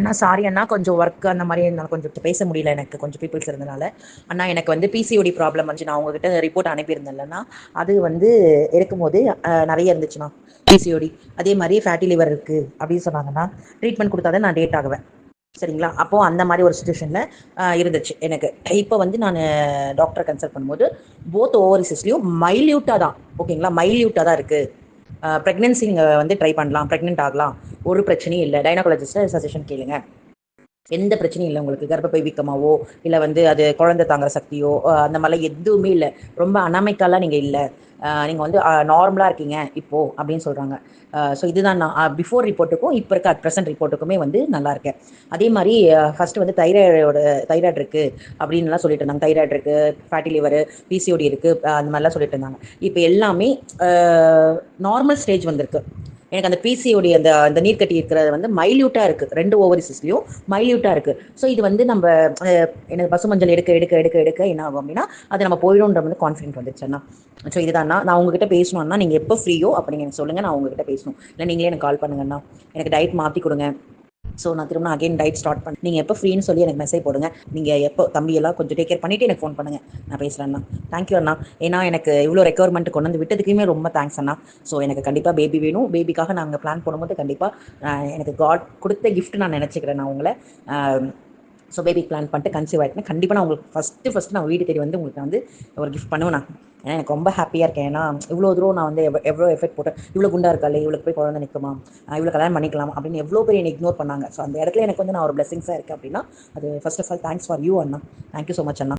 அண்ணா sorry அண்ணா கொஞ்சம் work அந்த மாதிரி என்னால் கொஞ்சம் பேச முடியல எனக்கு. கொஞ்சம் பீப்புள்ஸ் இருந்தனால. அண்ணா எனக்கு வந்து பிசிஓடி ப்ராப்ளம் வந்துச்சு. நான் உங்ககிட்ட ரிப்போர்ட் அனுப்பியிருந்தேன்லண்ணா அது வந்து இருக்கும்போது நிறைய இருந்துச்சுண்ணா பிசிஓடி அதே மாதிரி ஃபேட்டி லிவர் இருக்குது அப்படின்னு சொன்னாங்கன்னா ட்ரீட்மெண்ட் கொடுத்தா தான் நான் டேட் ஆகுவேன். சரிங்களா? அப்போது அந்த மாதிரி ஒரு சுச்சுவேஷனில் இருந்துச்சு எனக்கு. இப்போ வந்து நான் டாக்டரை கன்சல்ட் பண்ணும்போது போத் ஓவரிசஸ்லையும் மைல்யூட்டாக தான். ஓகேங்களா மைல்யூட்டாக தான் இருக்குது ப்ரெக்னென்சி நீங்கள் வந்து ட்ரை பண்ணலாம் ப்ரெக்னென்ட் ஆகலாம். ஒரு பிரச்சனையும் இல்லை. டைனகாலஜிஸ்ட்டை சஜஷன் கேளுங்க. எந்த பிரச்சனையும் இல்லை உங்களுக்கு. கர்ப்பப்பை வீக்கமாவோ இல்லை வந்து அது குழந்தை தாங்குற சக்தியோ அந்த மாதிரிலாம் எதுவுமே இல்லை. ரொம்ப அனாமிக்காலாம் நீங்கள் இல்லை. நீங்கள் வந்து நார்மலாக இருக்கீங்க இப்போது அப்படின்னு சொல்கிறாங்க ஸோ இதுதான் நான் பிஃபோர் ரிப்போர்ட்டுக்கும் இப்போ இருக்க அட் ப்ரெசென்ட் ரிப்போர்ட்டுக்குமே வந்து நல்லா இருக்கேன். அதே மாதிரி ஃபஸ்ட்டு வந்து தைராய்டோட தைராய்டு இருக்குது அப்படின்லாம் சொல்லிட்டு இருந்தாங்க. தைராய்டு இருக்குது ஃபேட்டி லிவர் பிசிஓடி இருக்குது அந்த மாதிரிலாம் சொல்லிட்டு இருந்தாங்க. இப்போ எல்லாமே நார்மல் ஸ்டேஜ் வந்திருக்கு. எனக்கு அந்த பிசியோடைய அந்த அந்த நீர்க்கட்டி இருக்கிறது வந்து மைல்யூட்டாக இருக்குது ரெண்டு ஓவரிசஸ்லையும் மைல்யூட்டாக இருக்குது ஸோ இது வந்து நம்ம எனக்கு பசுமஞ்சள் எடுக்க எடுக்க எடுக்க எடுக்க என்ன ஆகும் அப்படின்னா அது நம்ம போயிடும்ன்ற வந்து கான்ஃபிடென்ட் வந்துச்சுன்னா ஸோ இதுதான்ண்ணா நான் உங்ககிட்ட பேசணும்னா நீங்கள் எப்போ ஃப்ரீயோ அப்போ நீங்கள் எனக்கு சொல்லுங்கள் நான் உங்ககிட்ட பேசணும். இல்லை நீங்களே எனக்கு கால் பண்ணுங்கண்ணா எனக்கு டயட் மாற்றி கொடுங்க. ஸோ நான் திரும்ப அகைன் டயட் ஸ்டார்ட் பண்ண நீங்கள் எப்போ ஃப்ரீன்னு சொல்லி எனக்கு மெசேஜ் போடுங்க. நீங்கள் எப்போ தம்பியெல்லாம் கொஞ்சம் டேக் கேர் பண்ணிவிட்டு எனக்கு ஃபோன் பண்ணுங்கள் நான் பேசுகிறேண்ணா தேங்க்யூ அண்ணா. ஏன்னா எனக்கு இவ்வளோ ரெக்குவயர்மெண்ட் கொண்டு வந்து விட்டதுக்குமே ரொம்ப தேங்க்ஸ் அண்ணா. ஸோ எனக்கு கண்டிப்பாக பேபி வேணும். பேபிக்காக நாங்கள் பிளான் பண்ணும்போது கண்டிப்பாக எனக்கு காட் கொடுத்த கிஃப்ட் நான் நினச்சிக்கிறேன் நான் உங்களை. ஸோ பேபி பிளான் பண்ணிட்டு கன்சீவ் ஆகிட்டேன் கண்டிப்பாக நான் உங்களுக்கு ஃபஸ்ட்டு ஃபஸ்ட்டு நான் வீடு தேடி வந்து உங்களுக்கு வந்து ஒரு கிஃப்ட் பண்ணுவேன் நான். ஏன்னா எனக்கு ரொம்ப ஹாப்பியாக இருக்கேன். ஏன்னா இவ்வளோ தூரம் நான் வந்து எவ்வளோ எஃபெக்ட் போட்டேன் இவ்வளோ குண்டா இல்லை இவ்வளோ போய் குழந்தை நிற்குமா இவ்வளோ கல்யாணம் பண்ணிக்கலாம் அப்படின்னு எவ்வளோ பேர் என்னை இக்னோர் பண்ணாங்க. ஸோ அந்த இடத்துல எனக்கு வந்து நான் ஒரு பிளெஸிங்ஸாக இருக்கேன் அப்படின்னா அது first of all thanks for you Anna. Thank you so much Anna.